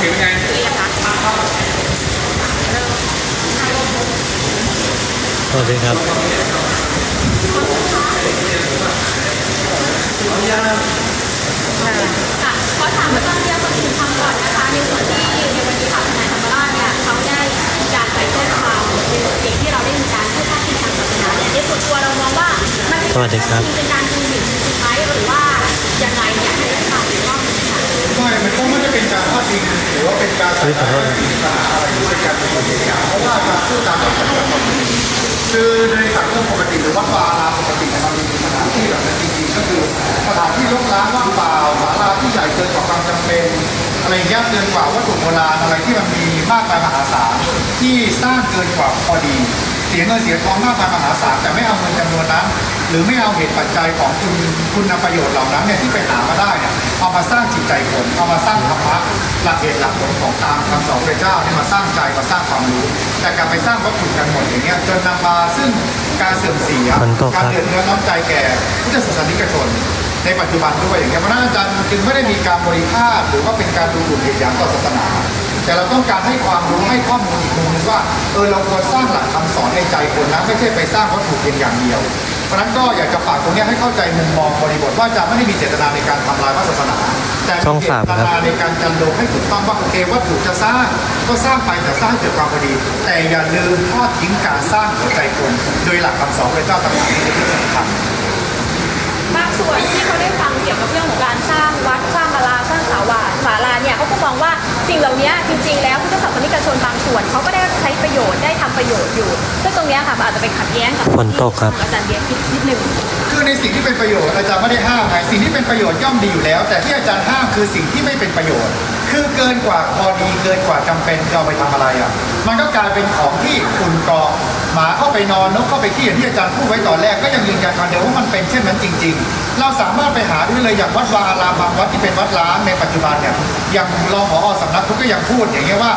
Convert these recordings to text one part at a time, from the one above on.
เสียงเป็นไงสวัสดีครับค่ะขอถามอาจารย์เดียวกับคุณทำก่อนนะคะในส่วนที่ในวันนี้ค่ะทนายธรรมราชเนี่ยเขาได้มีการไปแจ้งความในสิ่งที่เราได้มีการพูดพาดพิงทางศาสนาเนี่ยในส่วนตัวเรามองว่ามันเป็นสวัสดีครับเป็นการดูหมิ่นสุดท้ายหรือว่ายังไงเนี่ยให้ข่าวห มันก็ไม่ได้เป็นการพาดพิงหรือว่าเป็นการเฮ้ยขอโทษนะศานาอะไรหรือเป็นการเป็นคนเดียวเพราะว่าการพูดตามหลักศาสนาคือในสังคมปกติหรือวัดวาอาราปกติมันมีสถานที่แบบนั้นจริงๆก็คือสถานที่รกร้างว่างเปล่าศาลาที่ใหญ่เกินกว่าความจำเป็นอะไรอย่างเงี้ยเกินกว่าวัตถุโบราณอะไรที่มันมีมากมายมหาศาลที่สร้างเกินกว่าพอดี เสียเงินเสียทองมากมายมหาศาลแต่ไม่เอาเงินจำนวนนั้น หรือไม่เอาเหตุปัจจัยของคุณคุณประโยชน์เหล่านั้นเนี่ยที่ไปหามาได้เนี่ยเอามาสร้างจิตใจคนเอามาสร้างธรรมะหลักเหตุหลักผลของตามคำสอนพระเจ้าเนี่ยมาสร้างใจมาสร้างความรู้ แต่กลับไปสร้างวัตถุกันหมดอย่างเงี้ยจนนำมาซึ่งการเสื่อมเสียฝนตกครับการเดือดเนื้อน้ำใจแก่พุทธศาสนิกชนในปัจจุบันด้วยอย่างเงี้ยเพราะฉะนั้นอาจารย์จึงไม่ได้มีการบริพาทหรือว่าเป็นการดูถูกเหยียดหยามต่อศาสนา แต่เราต้องการให้ความรู้ให้ข้อมูลอีกมุมหนึงว่าเออเราควรสร้างหลักคำสอนในใจคนนะไม่ใช่ไปสร้างวัตถุเพียงอย่างเดียว เพราะฉะนั้นก็อยากจะฝากตรงเนี้ยให้เข้าใจมุมมองบริบทว่าอาจะไม่ได้มีเจตนาในการทำลายพระศาสนา แต่ช่องมีเจสามตครับนาในการจันโลงให้ถูกต้องว่าโอเควัตถุจะสร้างก็สร้างไปแต่สร้างให้เกิดความพอดี แต่อย่าลืมทอดทิ้งการสร้างหัวใจคนโดยหลักคำสอนพระเจ้าต่างๆที่เป็นที่สำคัญบางส่วนที่เขาได้ฟังเกี่ยวกับเรื่องของการสร้างวัดสร้างศาลาสร้างศาลาศาลาเนี่ยเขาก็มองว่า สิ่งเหล่านี้จริงๆ แล้วพุทธศาสนิกชนบางส่วนเขาก็ได้ใช้ประโยชน์ได้ทำประโยชน์อยู่ซึ่งตรงเนี้ยค่ะมันอาจจะไปขัดแย้งกับฝนตกครับอาจารย์เบียร์คิดนิดนึง คือในสิ่งที่เป็นประโยชน์อาจารย์ไม่ได้ห้ามไงสิ่งที่เป็นประโยชน์ย่อมดีอยู่แล้ว แต่ที่อาจารย์ห้ามคือสิ่งที่ไม่เป็นประโยชน์ คือเกินกว่าพอดีเกินกว่าจำเป็นเอาไปทำอะไรอะมันก็กลายเป็นของที่ฝุ่นเกาะหมาเข้าไปนอนนกเข้าไปขี้อย่างที่อาจารย์พูดไว้ตอนแรกก็ยังยืนยันคำเดิมว่ามันเป็นเช่นนั้นจริง ๆ เราสามารถไปหาดูได้เลยอย่างวัดวาอารามบางวัดที่เป็นวัดล้างในปัจจุบันเนี่ยอย่างรองผอสำนักพุทธก็ยังพูดอย่างเงี้ยว่า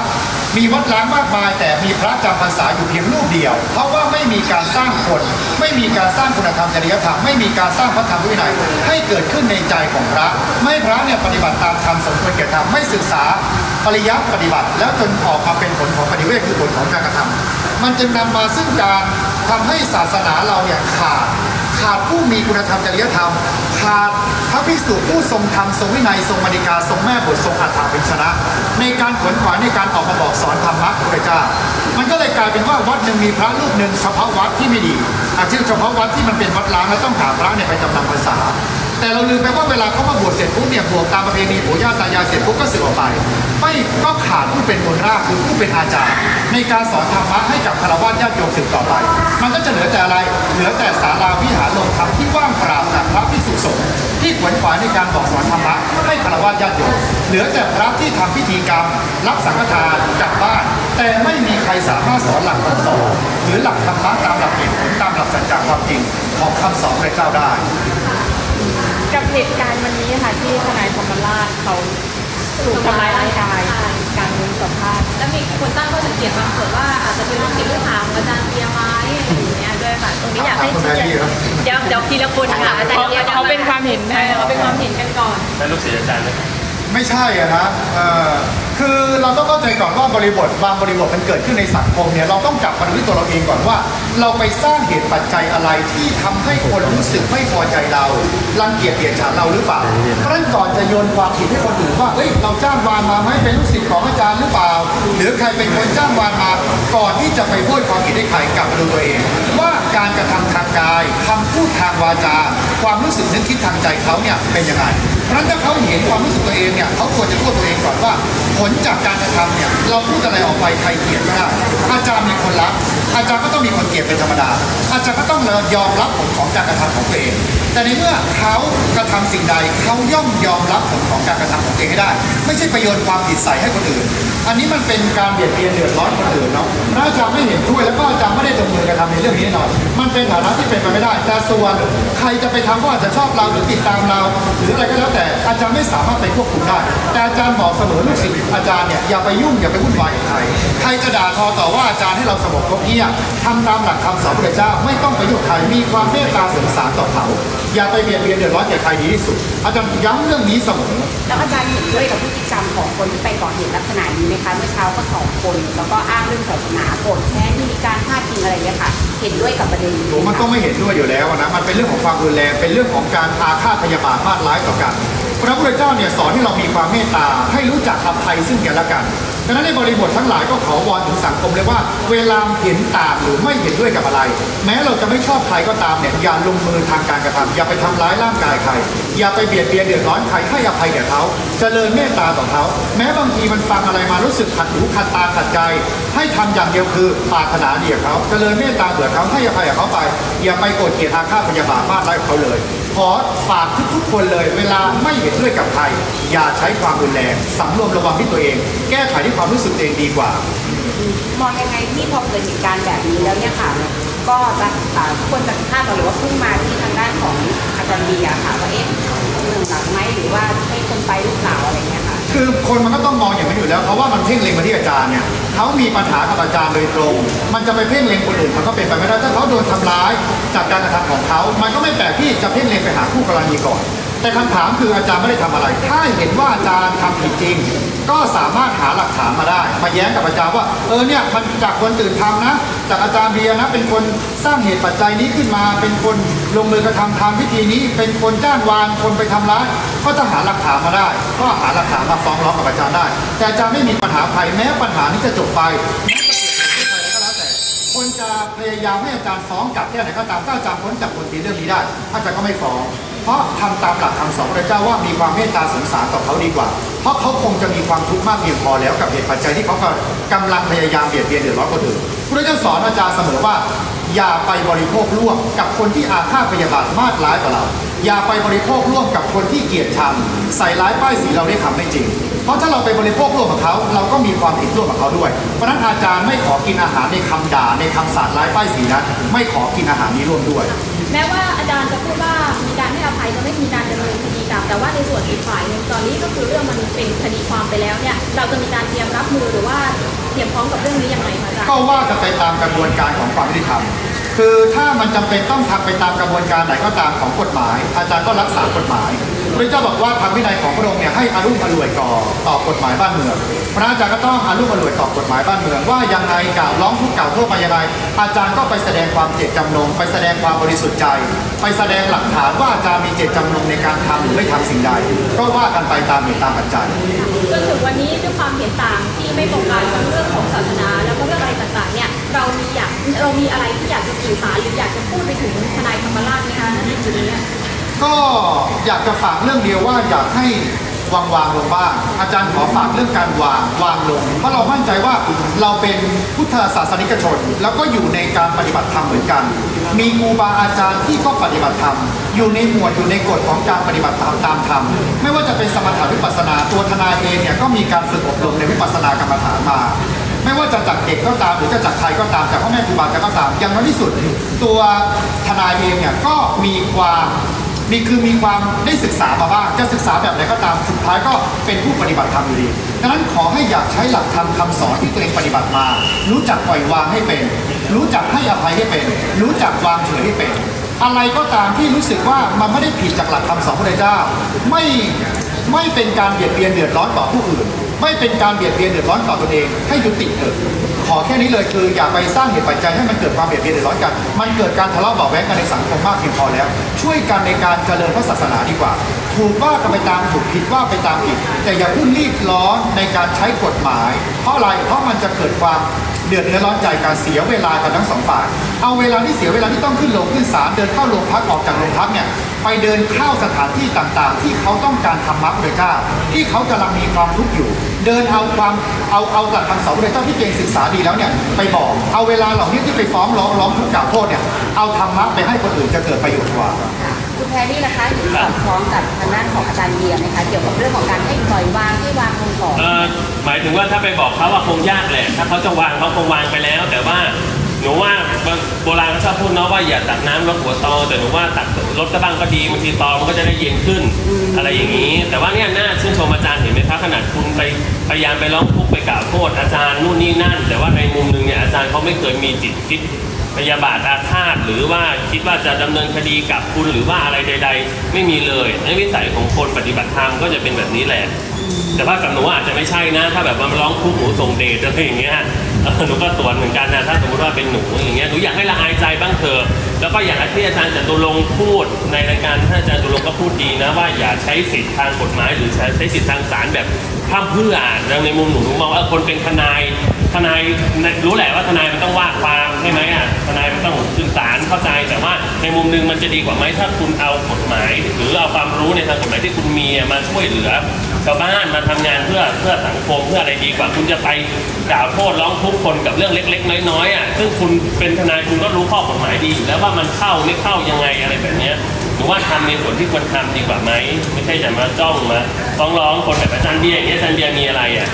มีวัดล้างมากมายแต่มีพระจำพรรษาอยู่เพียงรูปเดียว เพราะว่าไม่มีการสร้างคน ไม่มีการสร้างคุณธรรมจริยธรรมไม่มีการสร้างพระธรรมวินัยให้เกิดขึ้นในใจของพระ ไม่พระเนี่ยปฏิบัติตามธรรมสมควรแก่ธรรมไม่ศึกษาปริยัติปฏิบัติ แล้วจนออกมาเป็นผลของปฏิเวทคือผลของการกระทำมันจึงนำมาซึ่งการทำให้ศาสนาเราเนี่ยขาดขาดผู้มีคุณธรรมจริยธรรม ขาดพระภิกษุผู้ทรงธรรมทรงวินัยทรงมณิกาทรงแม่บททรงอัฏฐาเป็นชนะ ในการขวนขวายในการออกมาบอกสอนธรรมะของพระเจ้า มันก็เลยกลายเป็นว่าวัดหนึ่งมีพระรูปหนึ่งเฉพาะวัดที่ไม่ดีอาชื่อเฉพาะวัดที่มันเป็นวัดล้างแล้วต้องหาพระเนี่ยไปจำนำภาษา แต่เราลืมไปว่าเวลาเขามาบวชเสร็จปุ๊บเนี่ยบวชตามประเพณีปู่ย่าตายายเสร็จปุ๊บก็สึกออกไป ไม่ก็ขาดผู้เป็นคนรากคือผู้เป็นอาจารย์ ในการสอนธรรมะให้กับคารวะญาติโยมสืบต่อไป มันก็จะเหลือแต่อะไรเหลือแต่ศาลาวิหารโรงธรรมที่ว่างเปล่าจากพระภิกษุสงฆ์ ที่ขวนขวายในการบอกสอนธรรมะให้คารวะญาติโยมเหลือแต่พระที่ทำพิธีกรรม รับสังฆทานกลับบ้าน แต่ไม่มีใครสามารถสอนหลักคำสอนหรือหลักธรรมะตามหลักเหตุผลตามหลักสัจจะความจริงของคำสอนพระเจ้าได้ กับเหตุการณ์วันนี้ค่ะที่ทนายธรรมราชเขาถูกทำร้ายร่างกายการรุมสัมภาษณ์แล้วมีคนตั้งข้อสังเกตบางส่วนว่าอาจจะเป็นลูกศิษย์ลูกหาของอาจารย์เบียร์ไหมอะไรอย่างเงี้ย ด้วยค่ะ ตรงนี้อยากให้ชี้แจงเดี๋ยวเดี๋ยวทีละคนค่ะอาจารเขาย์เบียร์เขาเป็นความเห็นเออเขาเป็นความเห็นกันก่อนแล้วลูกศิษย์อาจารย์ไหม ไม่ใช่อะนะเอ่อคือเราต้องเข้าใจก่อนว่าบริบทบางบริบทมันเกิดขึ้นในสังคมเนี่ยเราต้องกลับมาดูที่ตัวเราเองก่อนว่า เราไปสร้างเหตุปัจจัยอะไรที่ทำให้คนรู้สึกไม่พอใจเรารังเกียจเกลียดฉันเราหรือเปล่าเพราะฉะนั้นก่อนจะโยนความผิดให้คนอื่นว่าเฮ้ยเราจ้างวานมาไหมเป็นลูกศิษย์ของอาจารย์หรือเปล่า หรือใครเป็นคนจ้างวานมาก่อนที่จะไปพูดความผิดให้ใครกลับมาดูตัวเอง ว่าการกระทำทางกายคำพูดทางวาจา ความรู้สึกนึกคิดทางใจเขาเนี่ยเป็นยังไงเพราะฉะนั้นถ้าเขาเห็นความรู้สึกตัวเองเนี่ยเขาควรจะโทษตัวเองก่อนว่า ผลจากการกระทำเนี่ยเราพูดอะไรออกไปใครเกลียดก็ได้อาจารย์มีคนรัก อาจารย์ก็ต้องมีคนเกลียดเป็นธรรมดา อาจารย์ก็ต้องยอมรับผลของการกระทำของตัวเอง แต่ในเมื่อเขากระทำสิ่งใดเขาย่อมยอมรับผลของการกระทำของตัวเองให้ได้ ไม่ใช่ไปโยชน์ความผิดใส่ให้คนอื่น อันนี้มันเป็นการเบียดเบียนเดือดร้อนคนอื่นเนาะอาจารย์ไม่เห็นด้วยแล้วก็อาจารย์ไม่ได้ลงมือกระทำในเรื่องนี้แน่นอนมันเป็นฐานะที่เป็นไปไม่ได้ แต่ส่วนใครจะไปทำก็อาจจะชอบเราหรือติดตามเรา หรืออะไรก็แล้วแต่อาจารย์ไม่สามารถไปควบคุมได้ แต่อาจารย์บอกเสมอลูกศิษย์อาจารย์เนี่ยอย่าไปยุ่งอย่าไปวุ่นวายกับใครใครจะด่าทอต่อว่าอาจารย์ให้เราสงบคบเงียบทำตามหลักคำสอนพระเจ้าไม่ต้องไปยุ่งกับใครมีความเมตตาสงสารต่อเขาอย่าไปเบียดเบียนเดือดร้อนแก่ใครดีที่สุด อาจารย์ย้ำเรื่องนี้เสมอแล้วอาจารย์เห็นด้วยกับพฤติกรรมของคนที่ไปก่อเหตุลักษณะนี้ไหมคะเมื่อเช้าก็สองคน แล้วก็อ้างเรื่องศาสนาโกรธแค้นที่มีการพาดพิงอะไรอย่างเงี้ยค่ะ เห็นด้วยกับประเด็นนี้ไหผมมันคะต้องไม่เห็นด้วยอยู่แล้วนะมันเป็นเรื่องของความรุนแรงเป็นเรื่องของการอาฆาตพยาบาทมาดร้ายต่อกันพระพุทธเจ้าเนี่ยสอนให้เรามีความเมตตาให้รู้จักอภัยซึ่งกันและกันดังนั้นในบริบททั้งหลายก็ขอวอนถึงสังคมเลยว่า เวลาเห็นต่างหรือไม่เห็นด้วยกับอะไร แม้เราจะไม่ชอบใครก็ตามเนี่ยอย่าลงมือทางการกระทำอย่าไปทำร้ายร่างกายใคร อย่าไปเบียดเบียนเดือดร้อนใครให้อภัยแก่เขาเจริญเมตตาต่อเขาแม้บางทีมันฟังอะไรมารู้สึกขัดหูขัดตาขัดใจ ให้ทำอย่างเดียวคือปาถนาดีกับเขาเจริญเมตตาเบื่อเขาให้อภัยกับเขาไป อย่าไปโกรธเกลียดอาฆาตพยาบาทมาดร้ายกับเขาเลย ขอฝากทุกๆคนเลย เวลาไม่เห็นด้วยกับใคร อย่าใช้ความรุนแรงสำรวมระวังที่ตัวเอง แก้ไขที่ความรู้สึกเองดีกว่า มองยังไงที่พอเกิดเหตุการณ์แบบนี้แล้วเนี่ยค่ะ ก็จะอ่าควรจะคาดหรือว่าพุ่งมาที่ทางด้านของอาจารย์เบียร์ค่ะว่าเอ๊ะหนึ่งหลักไหมหรือว่าให้คนไปหรือเปล่าอะไรเงี้ยค่ะ คือคนมันก็ต้องมองอย่างนั้นอยู่แล้วเพราะว่ามันเพ่งเล็งมาที่อาจารย์เนี่ยเขามีปัญหากับอาจารย์โดยตรง มันจะไปเพ่งเล็งคนอื่นมันก็เป็นไปไม่ได้ถ้าเขาโดนทำร้ายจากการกระทำของเขา มันก็ไม่แปลกที่จะเพ่งเล็งไปหาคู่กรณีก่อน แต่คำถามคืออาจารย์ไม่ได้ทำอะไร ถ้าเห็นว่าอาจารย์ทำผิดจริง ก็สามารถหาหลักฐานมาได้ มาแย้งกับอาจารย์ว่า เออเนี่ยมันจากคนตื่นทำนะ จากอาจารย์เบียร์นะ เป็นคนสร้างเหตุปัจจัยนี้ขึ้นมา เป็นคนลงมือกระทำทำพิธีนี้ เป็นคนจ้างวานคนไปทำร้าย ก็จะหาหลักฐานมาได้ ก็หาหลักฐานมาฟ้องร้องกับอาจารย์ได้ แต่อาจารย์ไม่มีปัญหาภัยแม้ปัญหานี้จะจบไป คนจะพยายามให้อาจารย์ฟ้องกลับแค่ไหนก็ตามถ้าอาจารย์พ้นจากบทตีเรื่องนี้ได้อาจารย์ก็ไม่ฟ้อง เพราะทำตามหลักคำสอนพระเจ้าว่ามีความเมตตาสงสารต่อเขาดีกว่า เพราะเขาคงจะมีความทุกข์มากเพียงพอแล้วกับเหตุปัจจัยที่เขากำลังพยายามเบียดเบียนเดือดร้อนคนอื่น พระเจ้าสอนอาจารย์เสมอว่า อย่าไปบริโภคร่วมกับคนที่อาฆาตพยาบาทมาดร้ายต่อเรา อย่าไปบริโภคร่วมกับคนที่เกลียดชังใส่ร้ายป้ายสีเราได้ทำไม่จริง เพราะถ้าเราไปบริโภคร่วมกับเขาเราก็มีความผิดร่วมกับเขาด้วย เพราะนั้นอาจารย์ไม่ขอกินอาหารในคำด่าในคำสาดร้ายป้ายสีนั้นไม่ขอกินอาหารนี้ร่วมด้วย แม้ว่าอาจารย์จะพูดว่ามีการให้อภัยจะไม่มีการดำเนินคดี กลับ แต่ว่าในส่วนอีกฝ่ายหนึ่งตอนนี้ก็คือเรื่องมันเป็นคดีความไปแล้วเนี่ยเราจะมีการเตรียมรับมือหรือว่าเตรียมพร้อมกับเรื่องนี้ยังไงคะอาจารย์ก็ว่ากันไปตามกระบวนการของความยุติธรรมคือถ้ามันจำเป็นต้องทำไปตามกระบวนการไหนก็ตามของกฎหมาย อาจารย์ก็รักษากฎหมาย พระเจ้าบอกว่าทางวินัยของพระองค์เนี่ยให้อารุ่มอร่วยก่อต่อกฎหมายบ้านเมือง พระอาจารย์ก็ต้องอารุ่มอร่วยต่อกฎหมายบ้านเมือง ว่ายังไงกล่าวร้องทุกข์กล่าวโทษมายังไงอาจารย์ก็ไปแสดงความเจตจำนงไปแสดงความบริสุทธิ์ใจ ไปแสดงหลักฐานว่าอาจารย์มีเจตจำนงในการทำหรือไม่ทำสิ่งใด ก็ว่ากันไปตามเหตุตามปัจจัยจนถึงวันนี้ด้วยความเห็นต่างที่ไม่ตรงกันทั้งเรื่องของศาสนา แล้วก็เรื่องอะไรต่างๆเนี่ยเรามีอยากเรามีอะไรที่อยากจะสื่อสารหรืออยากจะพูดไปถึงทนายธรรมราชไหมคะในจุดนี้ ก็อยากจะฝากเรื่องเดียวว่าอยากให้วางวางลงบ้างอาจารย์ขอฝากเรื่องการวางวางลงเพราะเรามั่นใจว่าเราเป็นพุทธศาสนิกชน แล้วก็อยู่ในการปฏิบัติธรรมเหมือนกัน มีครูบาอาจารย์ที่ก็ปฏิบัติธรรมอยู่ในหมวดอยู่ในกฎของการปฏิบัติธรรมตามธรรมไม่ว่าจะเป็นสมถะวิปัสสนาตัวทนายเองเนี่ยก็มีการฝึกอบรมในวิปัสสนากรรมฐานมาไม่ว่าจะจากเด็กก็ตามหรือจะจากใครก็ตามจากพ่อแม่ครูบาอาจารย์ก็ตามอย่างน้อยที่สุด ตัวทนายเองเนี่ยก็มีความ มีคือมีความได้ศึกษามาบ้างจะศึกษาแบบไหนก็ตามสุดท้ายก็เป็นผู้ปฏิบัติธรรมอยู่ดีดังนั้นขอให้อยากใช้หลักธรรมคำสอนที่ตัวเองปฏิบัติมา รู้จักปล่อยวางให้เป็น รู้จักให้อภัยให้เป็น รู้จักวางเฉยให้เป็น อะไรก็ตามที่รู้สึกว่ามันไม่ได้ผิดจากหลักคำสอนพระเจ้า ไม่ไม่เป็นการเบียดเบียนเดือดร้อนต่อผู้อื่น ไม่เป็นการเบียดเบียนเดือดร้อนต่อตนเอง ให้ยุติเถิด ขอแค่นี้เลยคืออย่าไปสร้างเหตุปัจจัยให้มันเกิดความเบียดเบียนเดือดร้อนกัน มันเกิดการทะเลาะเบาะแว้งกันในสังคมมากเพียงพอแล้ว ช่วยกันในการเจริญพระศาสนาดีกว่า ถูกว่ากันไปตามถูกผิดว่าไปตามผิด แต่อย่าเพิ่งรีบร้อนในการใช้กฎหมาย เพราะอะไรเพราะมันจะเกิดความ เดือดเนื้อร้อนใจการเสียเวลากันทั้งสองฝ่ายเอาเวลาที่เสียเวลาที่ต้องขึ้นโรงขึ้นศาลเดินเข้าโรงพักออกจากโรงพักเนี่ยไปเดินเข้าสถานที่ต่างๆ ที่เขาต้องการทำมรรเลยจ้าที่เขากำลังมีความทุกข์อยู่ เดินเอาความเอาเอาหลักคำสอนพระเจ้าที่เจงศึกษาดีแล้วเนี่ยไปบอกเอาเวลาเหล่านี้ที่ไปฟ้องร้องร้องทุกข์กล่าวโทษเนี่ยเอาธรรมะไปให้คนอื่นจะเกิดประโยชน์กว่า คุณแพรรี่นะคะเห็นสอดคล้องกับทางด้านของอาจารย์เบียร์ไหมคะเกี่ยวกับเรื่องของการให้ปล่อยวางให้วางลงก่อนเออหมายถึงว่าถ้าไปบอกเขาว่าคงยากแหละ ถ้าเขาจะวางเขาคงวางไปแล้ว แต่ว่าหนูว่าโบราณเขาชอบพูดเนาะว่าอย่าตักน้ำลดหัวตอแต่หนูว่าตักลดกระบังก็ดีบางทีตอมันก็จะได้เย็นขึ้นอะไรอย่างนี้ แต่ว่าเนี่ยน่าชื่นชมอาจารย์เห็นไหมครับขนาดคุณไปพยายามไปร้องทุกข์ไปกล่าวโทษอาจารย์นู่นนี่นั่น แต่ว่าในมุมหนึงเนี่ยอาจารย์เขาไม่เคยมีจิตคิด พยาบาทอาฆาตหรือว่าคิดว่าจะดำเนินคดีกับคุณหรือว่าอะไรใด ๆ ไม่มีเลยในวิสัยของคนปฏิบัติธรรมก็จะเป็นแบบนี้แหละ แต่ว่ากับหนูอาจจะไม่ใช่นะ ถ้าแบบมาร้องทุกหนูส่งเดชอะไรอย่างเงี้ยหนูก็ตรวจเหมือนกันนะถ้าสมมติว่าเป็นหนูอย่างเงี้ยหนูอยากให้ละอายใจบ้างเถอะแล้วก็อย่างที่อาจารย์จตุรงพูดในรายการท่านอาจารย์จตุรงก็พูดดีนะว่าอย่าใช้สิทธิทางกฎหมาย หรือใช้ใช้สิทธิทางศาลแบบพร่ำเพื่อในมุมหนูหนูมองว่าคนเป็นทนายทนายรู้แหละว่าทนายมันต้องว่าความ ใช่ไหมอะทนายมันต้องขึ้นศาลเข้าใจแต่ว่าในมุมหนึงมันจะดีกว่าไหมถ้าคุณเอากฎหมาย หรือเอาความรู้ในทางกฎหมายที่คุณมีมาช่วยเหลือชาวบ้านมาทำงานเพื่อเพื่อสังคมเพื่ออะไรดีกว่า คุณจะไปกล่าวโทษร้องทุกข์คนกับเรื่องเล็ก ๆ น้อยๆอะซึ่งคุณเป็นทนายคุณก็รู้ข้อกฎหมายดีอยู่แล้วว่ามันเข้าไม่เข้ายังไงอะไรแบบเนี้ยหรือว่าทำในส่วนที่ควรทำดีกว่าไหมไม่ใช่จะมาจ้องมาฟ้องร้องคนแบบอาจารย์เบียร์อย่างเงี้ยอาจารย์เบียร์มีอะไรอะ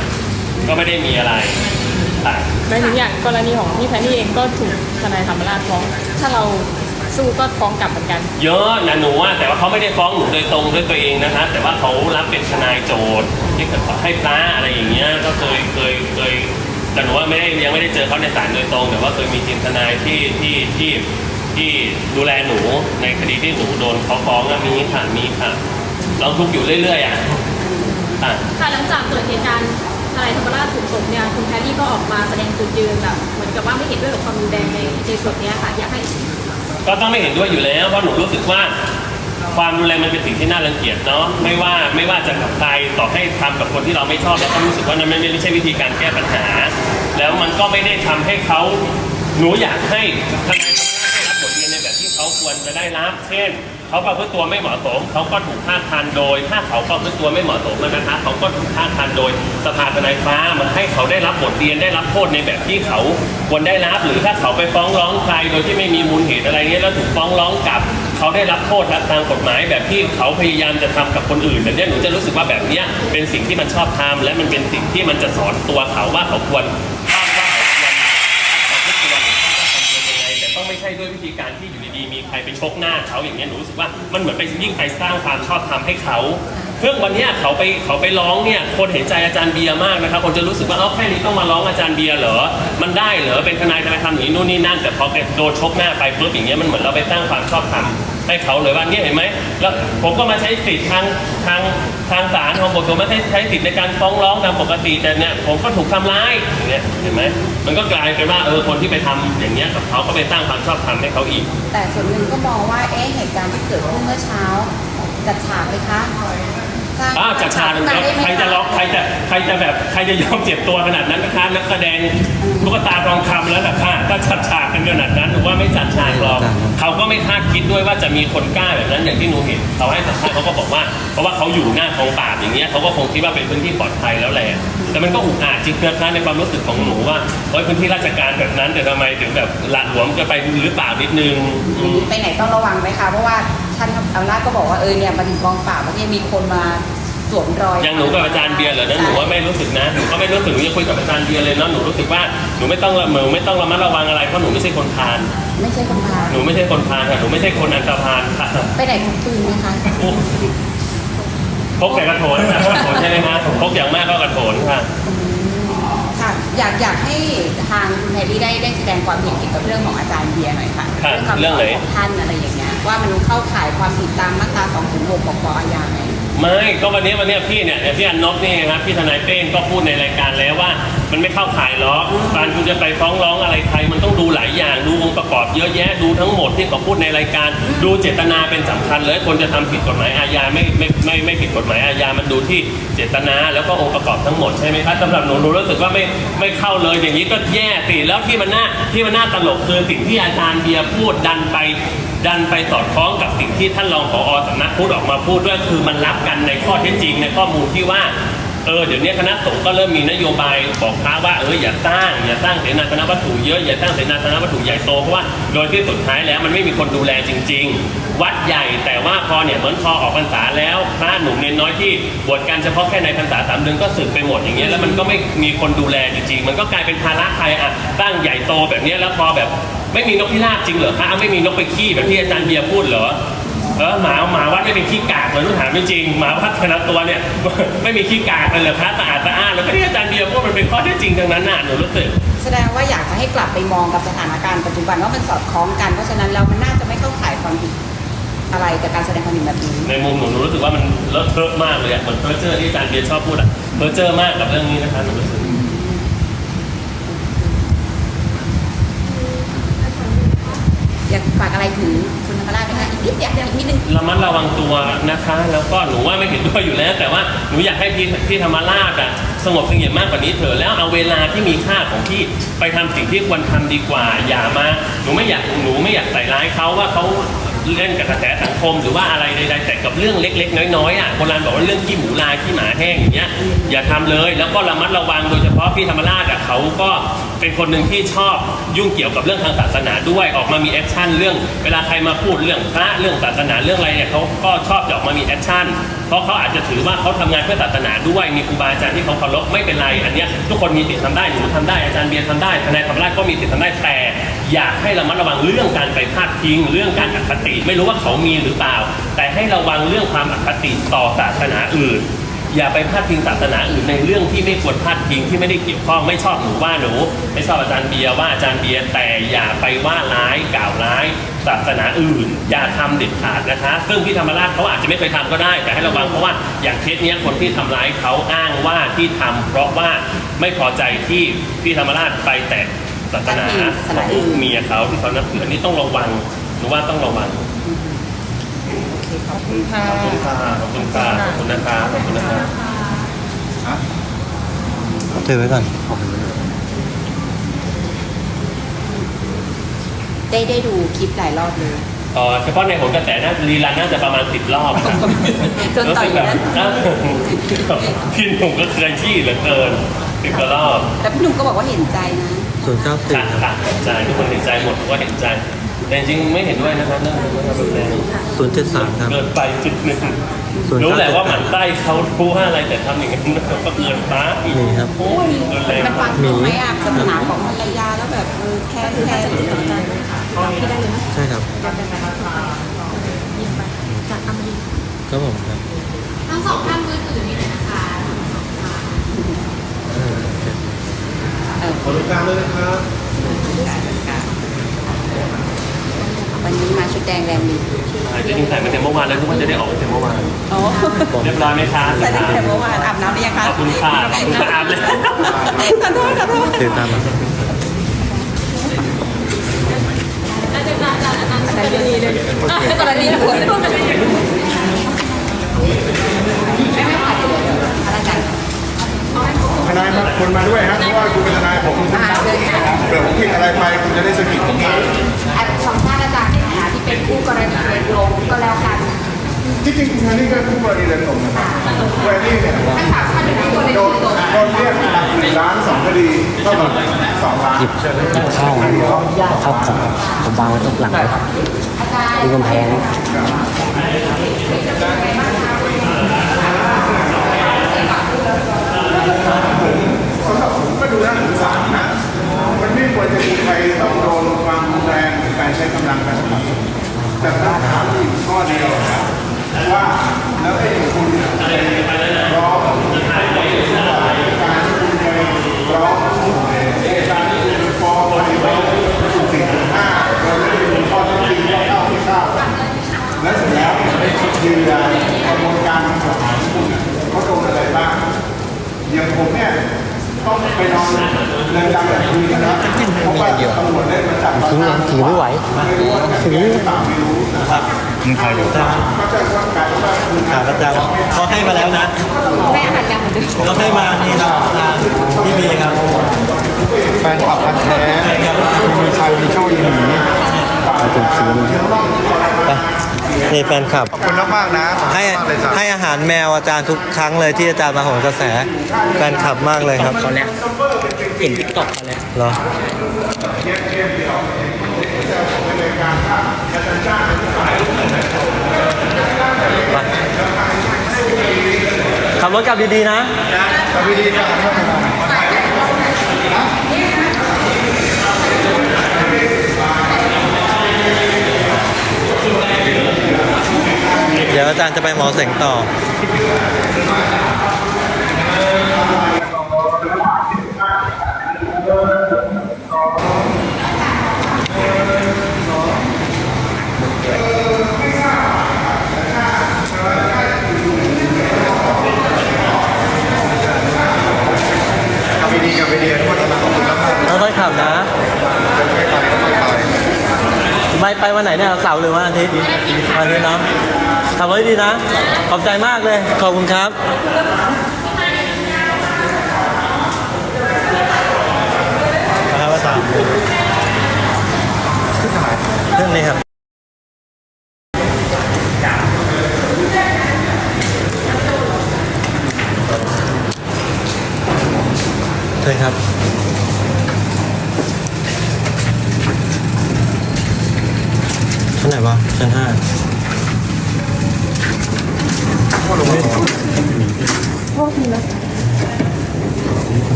ก็ไม่ได้มีอะไรอะ หมายถึงอย่างกรณีของพี่แพนนี่เองก็ถูกทนายธรรมราชฟ้อง ถ้าเราสู้ก็ฟ้องกลับเหมือนกัน เยอะนะหนูว่าแต่ว่าเขาไม่ได้ฟ้องหนูโดยตรงด้วยตัวเองนะคะ แต่ว่าเขารับเป็นทนายโจทย์ที่เขาให้พระอะไรอย่างเงี้ยก็เคยเคยเคยแต่หนูว่าไม่ได้ยังไม่ได้เจอเขาในศาลโดยตรง แต่ว่าเคยมีทีมทนายที่ที่ที่ที่ดูแลหนูในคดีที่หนูโดนเขาฟ้องอะมีค่ะมีค่ะร้องทุกข์อยู่เรื่อยๆอะอะค่ะหลังจากเกิดเหตุการณ์ท นายธรรมราชถูกตบเนี่ยคุณแพรรี่ก็ออกมาแสดงจุดยืนแบบเหมือนกับว่าไม่เห็นด้วยกับความรุนแรงในในส่วนเนี้ยค่ะอยากให้ก็ต้องไม่เห็นด้วยอยู่แล้วเพราะหนูรู้สึกว่าความรุนแรงมันเป็นสิ่งที่น่ารังเกียจเนาะไม่ว่าไม่ว่าจะกับใครต่อให้ทำกับคนที่เราไม่ชอบแล้วก็รู้สึกว่านั้นไม่ไม่ใช่วิธีการแก้ปัญหา แล้วมันก็ไม่ได้ทำให้เขาหนูอยากให้ทนายธรรมราชได้รับบทเรียนในแบบที่เขาควรจะได้รับเช่น เขาประพฤติตัวไม่เหมาะสม เขาก็ถูกท่าทานโดย ถ้าเขาประพฤติตัวไม่เหมาะสมนะคะเขาก็ถูกท่าทานโดยสภาทนายความันให้เขาได้รับบทเรียนได้รับโทษในแบบที่เขาควรได้รับ หรือถ้าเขาไปฟ้องร้องใครโดยที่ไม่มีมูลเหตุอะไรเงี้ยแล้วถูกฟ้องร้องกลับ เขาได้รับโทษทางกฎหมายแบบที่เขาพยายามจะทำกับคนอื่นแบบนี้หนูจะรู้สึกว่าแบบเนี้ยเป็นสิ่งที่มันชอบทำและมันเป็นสิ่งที่มันจะสอนตัวเขาว่าเขาควรว่าว่าเขาควรประพฤติตัวหรือว่างทำตัวยังไงแต่ต้องไม่ใช่ด้วยวิธีการที่ ใครไปชกหน้าเขาอย่างเงี้ยหนูรู้สึกว่ามันเหมือนไปยิ่งไปสร้างความชอบธรรมให้เขาซึ่งวันเนี้ยเขาไปเขาไปร้องเนี่ยคนเห็นใจอาจารย์เบียร์มากนะครับคนจะรู้สึกว่าเอ้าแค่นี้ต้องมาร้องอาจารย์เบียร์เหรอมันได้เหรอเป็นทนายทำไมทำอย่างนี้นู่นนี่นั่นแต่พอแกโดนชกหน้าไปปุ๊บอย่างเงี้ยมันเหมือนเราไปสร้างความชอบธรรม ให้เขาเลยว่าเนี่ยเห็นไหมแล้วผมก็มาใช้สิทธิ์ทางทางทางศาลของผมผมไม่ใช้ใช้สิทธิ์ในการฟ้องร้องตามปกติแต่เนี่ยผมก็ถูกทำร้ายอย่างเงี้ยเห็นไหมมันก็กลายเป็นว่าเออคนที่ไปทำอย่างเงี้ยกับเขาก็ไปสร้างความชอบธรรมให้เขาอีก แต่ส่วนหนึ่งก็มองว่าเอ๊ะเหตุการณ์ที่เกิดขึ้นเมื่อเช้าจัดฉากไหมคะ อ้าวจัดฉากขึ้นมาได้ไหมใครจะล็อกใครจะใครจะแบบใครจะยอมเจ็บตัวขนาดนั้นนะคะนักแสดงตุ๊กตาทองคำแล้วนะคะถ้าจัดฉากกันขนาดนั้นหรือว่าไม่จัดฉากหรอกเขาก็ไม่คาดคิดด้วยว่าจะมีคนกล้าแบบนั้นอย่างที่หนูเห็นเขาให้สัมภาษณ์เขาก็บอกว่า เพราะว่าเขาอยู่หน้ากองปราบอย่างเงี้ยเขาก็คงคิดว่าเป็นพื้นที่ปลอดภัยแล้วแหละแต่มันก็อุกอาจจริงนะคะในความรู้สึกของหนูว่าเฮ้ยพื้นที่ราชการแบบนั้นแต่ทำไมถึงแบบหละหลวมเกินไปหรือเปล่านิดนึงอย่างนี้ไปไหนต้องระวังไหมคะเพราะว่า ท่านอำนาจก็บอกว่าเออเนี่ยมาถึงกองปราบแล้วเนี่ยมีคนมาสวมรอยอย่างหนูกับอาจารย์เบียร์เหรอนะหนูว่าไม่รู้สึกนะหนูก็ไม่รู้สึกหนูจะคุยกับอาจารย์เบียร์เลยเนาะหนูรู้สึกว่าหนูไม่ต้องละเมอไม่ต้องระมัดระวังอะไรเพราะหนูไม่ใช่คนพาลไม่ใช่คนพาหนูไม่ใช่คนพาลค่ะหนูไม่ใช่คนอันตรพาลค่ะไปไหนพกปืนไหมคะพกแต่กระโถนนะกระโถนใช่ไหมคะพกอย่างมากก็กระโถนค่ะค่ะอยากอยากให้ทางคุณแพรรี่ได้ได้แสดงความเห็นเกี่ยวกับเรื่องของอาจารย์เบียร์หน่อยค่ะค่ะคำเรื่องไหนสนของท่านอะไรอย่างเงี้ย ว่ามันเข้าข่ายความผิดตามมาตรา 206ของปออาญาไหม ไม่ก็วันนี้วันนี้พี่เนี่ยพี่อันนบนี่ครับพี่ทนายเป้งก็พูดในรายการแล้วว่า มันไม่เข้าข่ายหรอกการคุณจะไปฟ้องร้องอะไรใคร มันต้องดูหลายอย่างดูองค์ประกอบเยอะแยะดูทั้งหมดที่เขาพูดในรายการ ดูเจตนาเป็นสำคัญเลยคนจะทำผิดกฎหมายอาญาไม่ไม่ไม่ไม่ผิดกฎหมายอาญามันดูที่เจตนาแล้วก็องค์ประกอบทั้งหมดใช่ไหมครับสำหรับหนูหนูรู้สึกว่าไม่ไม่เข้าเลยอย่างนี้ก็แย่สิแล้วที่มันน่าที่มันน่าตลกคือสิ่งที่อาจารย์เบียร์พูดดันไปดันไปสอดคล้องกับสิ่งที่ท่านรองผอสำนักพุทธออกมาพูดด้วยคือมันรับกันในข้อเท็จจริงในข้อมูลที่ว่า เออเดี๋ยวนี้คณะสงฆ์ก็เริ่มมีนโยบายบอกพระว่าเอออย่าสร้างอย่าสร้างเสนาสนะวัตถุเยอะอย่าสร้างเสนาสนะวัตถุใหญ่โตเพราะว่าโดยที่สุดท้ายแล้วมันไม่มีคนดูแลจริง ๆ วัดใหญ่แต่ว่าพอเนี่ยเหมือนพอออกพรรษาแล้วพระหนุ่มเน้นน้อยที่บวชกันเฉพาะแค่ในพรรษาสามเดือนก็สึกไปหมดอย่างเงี้ยแล้วมันก็ไม่มีคนดูแลจริงๆ มันก็กลายเป็นภาระใครอะสร้างใหญ่โตแบบเนี้ยแล้วพอแบบไม่มีนกพิราบจริงเหรอคะไม่มีนกไปขี้แบบที่อาจารย์เบียร์พูดเหรอ เออหมาหมาวัดไม่เป็นขี้กากเหมือนลูกถามจริงๆหมาวัดแต่ละตัวเนี่ยไม่มีขี้กากเลยเหรอคะสะอาดสะอ้านแล้วก็ที่อาจารย์เบียร์พูดมันเป็นข้อเท็จจริงทั้งนั้นน่ะหนูรู้สึกแสดงว่าอยากจะให้กลับไปมองกับสถานการณ์ปัจจุบันว่ามันสอดคล้องกันเพราะฉะนั้นแล้วมันน่าจะไม่เข้าข่ายความผิดอะไรกับการแสดงความเห็นแบบนี้ในมุมหนูหนูรู้สึกว่ามันเลอะเทอะมากเลยอะเหมือนเพอร์เจอร์ที่อาจารย์เบียร์ชอบพูดอะเพอร์เจอร์มากกับเรื่องนี้นะคะหนูรู้สึกอยากฝากอะไรถึง คุณธราชไหมคะอีกนิดเดียวอีกนิดนึงระมัดระวังตัวนะคะ แล้วก็หนูว่าไม่เห็นด้วยอยู่แล้ว แต่ว่าหนูอยากให้พี่พี่ธรรมราชอะสงบเสงี่ยมมากกว่านี้เถอะแล้วเอาเวลาที่มีค่าของพี่ไปทำสิ่งที่ควรทำดีกว่า อย่ามาหนูไม่อยากหนูไม่อยากใส่ร้ายเขาว่าเขาเล่นกับกระแสสังคม หรือว่าอะไรใดๆแต่กับเรื่องเล็ก ๆ น้อยๆอะโบราณบอกว่าเรื่องขี้หมูลายขี้หมาแห้งอย่างเงี้ยอย่าทำเลยแล้วก็ระมัดระวังโดยเฉพาะพี่ธรรมราชอะเขาก็ เป็นคนหนึ่งที่ชอบยุ่งเกี่ยวกับเรื่องทางศาสนาด้วยออกมามีแอคชั่นเรื่องเวลาใครมาพูดเรื่องพระเรื่องศาสนาเรื่องอะไรเนี่ยเขาก็ชอบจะออกมามีแอคชั่นเพราะเขาอาจจะถือว่าเขาทำงานเพื่อศาสนาด้วยมีครูบาอาจารย์ที่เขาเคารพไม่เป็นไรอันเนี้ยทุกคนมีสิทธิ์ทำได้หนูทำได้อาจารย์เบียร์ทำได้ทนายธรรมราชก็มีสิทธิ์ทำได้แต่อยากให้ระมัดระวังเรื่องการไปพาดพิง เรื่องการอคติ ไม่รู้ว่าเขามีหรือเปล่า แต่ให้ระวังเรื่องความอคติต่อศาสนาอื่น อย่าไปพาดพิงศาสนาอื่นในเรื่องที่ไม่ควรพาดพิงที่ไม่ได้เกี่ยวข้องไม่ชอบหนูว่าหนูไม่ชอบอาจารย์เบียร์ว่าอาจารย์เบียร์แต่อย่าไปว่าร้ายกล่าวร้ายศาสนาอื่น อย่าทำเด็ดขาดนะคะซึ่งพี่ธรรมราชเขาอาจจะไม่เคยทำก็ได้ แต่ให้ระวังเพราะว่าอย่างเคสเนี้ยคนที่ทำร้ายเขาอ้างว่าที่ทำเพราะว่าไม่พอใจที่พี่ธรรมราชไปแตะศาสนาของเมียเขาที่เขานับถืออันนี้ต้องระวังหนูว่าต้องระวัง ขอบคุณค่ะ ขอบคุณค่ะขอบคุณค่ะขอบคุณนะคะขอบคุณนะคะถือไว้ก่อน ได้ได้ดูคลิปหลายรอบเลยเอ่อเฉพาะในผลกระแสน่ารีรันน่าจะประมาณสิบรอบครับจนต่อยรู้สึกแบบนั้นอ้าวพี่หนุ่มก็เคยขี้เหลือเกินสิบกว่ารอบแต่พี่หนุ่มก็บอกว่าเห็นใจนะ ศูนย์เก้าสี่ค่ะค่ะเห็นใจทุกคนเห็นใจหมดว่าเห็นใจ แต่จริงๆไม่เห็นด้วยนะครับเรื่องนี้ว่ารุนแรงศูนย์เจ็ดสามครับเกินไปจุดหนึ่งส่วนรู้แหละเก้าเจ็ดว่าหมันใต้เขารู้ว่าอะไรแต่ทำอย่างนั้นก็เกินไปมีครับ โอ้ยรุนแรงมันฟังรู้ไหมอะศาสนาของภรรยาแล้วแบบเออแค่แค่หรืออะไรใช่ครับก็ผมครับทั้งสองท่านมือถือมีไหนนะคะเออโอเคเออขอดูกลางเลยนะครับ วันนี้ มาชุดแดงแรงดีจริงๆใส่มาแต่เมื่อวานแล้วทุกคนจะได้ออกแต่เมื่อวานอ๋อเรียบร้อยไหมคะใส่ตั้งแต่เมื่อวานอาบน้ำหรือยังคะขอบคุณค่ะขอบคุณค่ะอาบเลยขอโทษขอโทษถือตามมาอาจารย์อาจารย์อาจารย์อาจารย์ดีเลยกรณีทุกคนไม่ไม่ผ่านเลยอะไรกันทนายมาคนมาด้วยฮะเพราะว่าคุณเป็นทนายผมอ่าเชิญค่ะเผื่อผมผิดอะไรไปคุณจะได้สกิดผมมา เป็นคู่กรณีโดยตรงก็แล้วกันที่จริงคุณนี่ก็คู่กรณีเลยผมนะครับกรณีเนี่ยทั้งสามท่านเป็นคู่กรณีโดโดนยตรงโดนเรียกหนึ่งล้านสองคดีเท่ากับสองล้านหยิบหยิบข้าวข้าวของผมวางไว้ตรงหลังเลยอาจารย์ดูกำแพงสำหรับผมก็ดูน่าสงสารนะมันไม่ควรจะมีใครต้องโดนความรุนแรงหรือการใช้กำลังกันทั้งหมด แต่ถ้าถามอีกข้อเดียวนะว่าแล้วไอ้คุณเนี่ยร้องการที่คุณไปร้องการที่คุณฟ้องไปร้องสุสิ่สุห้าโดยไม่มีข้อเท็จจริงเข้าไม่ทราบและเสร็จแล้วยืนยันกระบวนการทางกฎหมายของคุณเนี่ยเขาโดนอะไรบ้างอย่างผมเนี่ยต้องไปนอนเรือนจำแบบนี้นะครับเพราะว่าตำรวจ ได้มาจับทิ้งเลยถือไม่ไหวไม่รู้ว่าถือหรือเปล่าไม่รู้นะครับมึงใครเดี๋ยวก็จะว่ากลายเป็นว่าคือถามอาจารย์เขาให้มาแล้วนะแม่อาหารยังเหมือนเดิมเขาให้มานี่ครับพี่บีครับแฟนคลับพันธุ์แท้มีชัยมีโชคดีหนีมาถึงสีนี้ไปนี่แฟนคลับขอบคุณมากๆนะขอบให้คุณมากเลยจ้ะให้อาหารแมวอาจารย์ทุกครั้งเลยที่อาจารย์มาโหนกระแสแฟนคลับมากเลยครับเขาเนี่ยเห็นติ๊กต็อกเขา เลยเหรอขับรถกลับดีๆนะสวัสดีครับเดี๋ยวอาจารย์จะไปหมอเสงต่อ เนี่ยเสาร์หรือวันอาทิตย์วันอาทิตย์เนาะขับรถดีนะ ขอบใจมากเลย ขอบคุณครับนะครับอาจารย์ขึ้นเลยครับ เชิญครับ ชั้นไหนวะชั้นห้า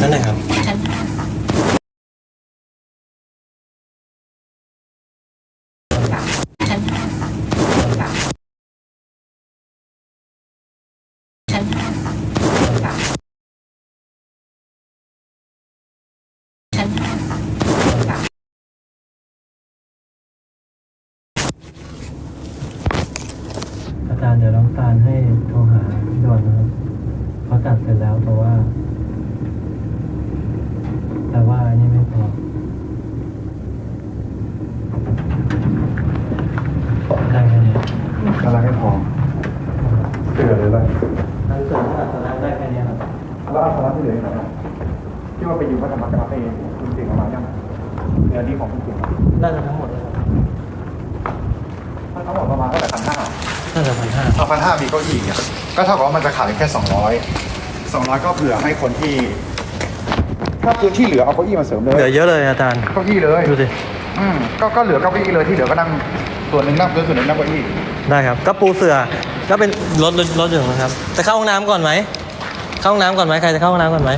ชั้นไหนครับ อา จารย์เดี๋ยวน้องตาลให้โทรหาพี่ดอนนะครับเขาจัดเสร็จแล้วแต่ว่า แต่ว่าอันนี่ไม่พอได้แค่นี้กำลังไม่พอเสือเลยป่ะทางเสริมอัตลักษณ์ได้แค่นี้ครับแล้วเอาสาระที่เหลืออยู่ไหนครับที่ว่าไปอยู่พระธรรมคาเฟ่คุณเก่งออกมายังเนื้อดีของคุณ พันห้ามีเก้าอี้เนี่ยก็เท่ากับว่ามันจะขาดองร้อยสองร้อยก็เผื่อให้คนที่ ถ้าพื้นที่เหลือเอาเก้าอี้มาเสริมเลเหลือยเยอะเลยอาจารย์ เก้าอี้เลยดูสิ อืมก็ก็เหลือเก้าอี้เลยที่เหลือก็นั่งส่วนหนึ่งนั่งพื้นส่วนหนึ่งนั่งเก้าอี้ได้ครับก็ปูเสือก็เป็นรถรถถอยู่นะครับ จะเข้าห้องน้ำก่อนไหมเข้าห้องน้ำก่อนไหมใครจะเข้าห้องน้ำก่อนไหม